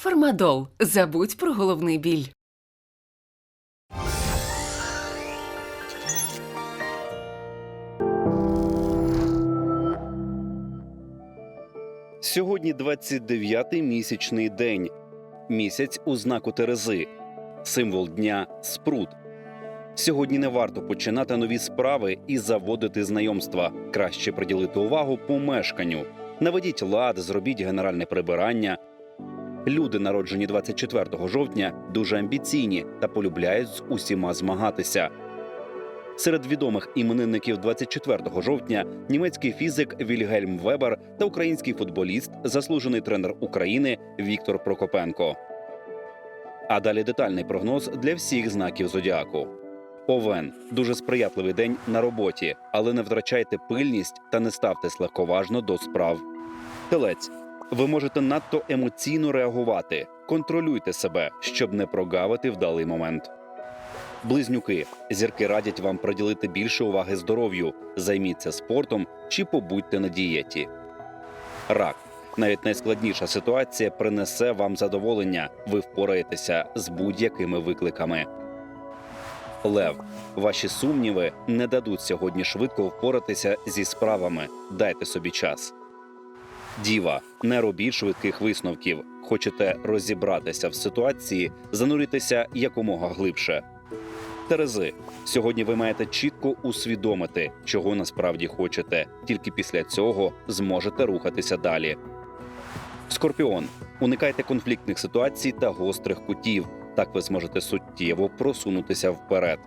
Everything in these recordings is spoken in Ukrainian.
Фармадол. Забудь про головний біль. Сьогодні 29-й місячний день. Місяць у знаку Терези. Символ дня спрут. Сьогодні не варто починати нові справи і заводити знайомства. Краще приділити увагу помешканню. Наведіть лад, зробіть генеральне прибирання. Люди, народжені 24 жовтня, дуже амбіційні та полюбляють з усіма змагатися. Серед відомих іменинників 24 жовтня німецький фізик Вільгельм Вебер та український футболіст, заслужений тренер України Віктор Прокопенко. А далі детальний прогноз для всіх знаків зодіаку. Овен дуже сприятливий день на роботі, але не втрачайте пильність та не ставтесь легковажно до справ. Телець. Ви можете надто емоційно реагувати. Контролюйте себе, щоб не прогавити вдалий момент. Близнюки зірки радять вам приділити більше уваги здоров'ю, займіться спортом чи побудьте на дієті. Рак навіть найскладніша ситуація принесе вам задоволення. Ви впораєтеся з будь-якими викликами. Лев, ваші сумніви не дадуть сьогодні швидко впоратися зі справами. Дайте собі час. Діва, не робіть швидких висновків. Хочете розібратися в ситуації, зануритися якомога глибше. Терези, сьогодні ви маєте чітко усвідомити, чого насправді хочете. Тільки після цього зможете рухатися далі. Скорпіон. Уникайте конфліктних ситуацій та гострих кутів. Так ви зможете суттєво просунутися вперед.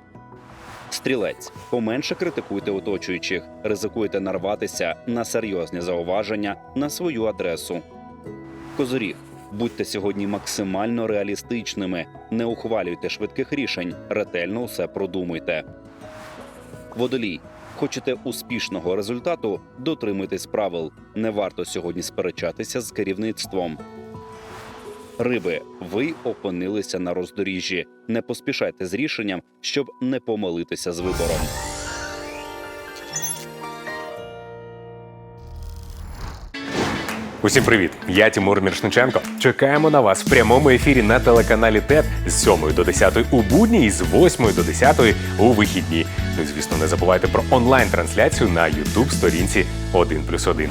Стрілець. Поменше критикуйте оточуючих, ризикуйте нарватися на серйозні зауваження на свою адресу. Козоріг. Будьте сьогодні максимально реалістичними, не ухвалюйте швидких рішень, ретельно усе продумуйте. Водолій. Хочете успішного результату? Дотримуйтесь правил. Не варто сьогодні сперечатися з керівництвом. Риби, ви опинилися на роздоріжжі. Не поспішайте з рішенням, щоб не помилитися з вибором. Усім привіт! Я Тимур Міршниченко. Чекаємо на вас в прямому ефірі на телеканалі ТЕТ з 7 до 10 у будні і з 8 до 10 у вихідні. Ну звісно, не забувайте про онлайн-трансляцію на youtube сторінці 1+,1.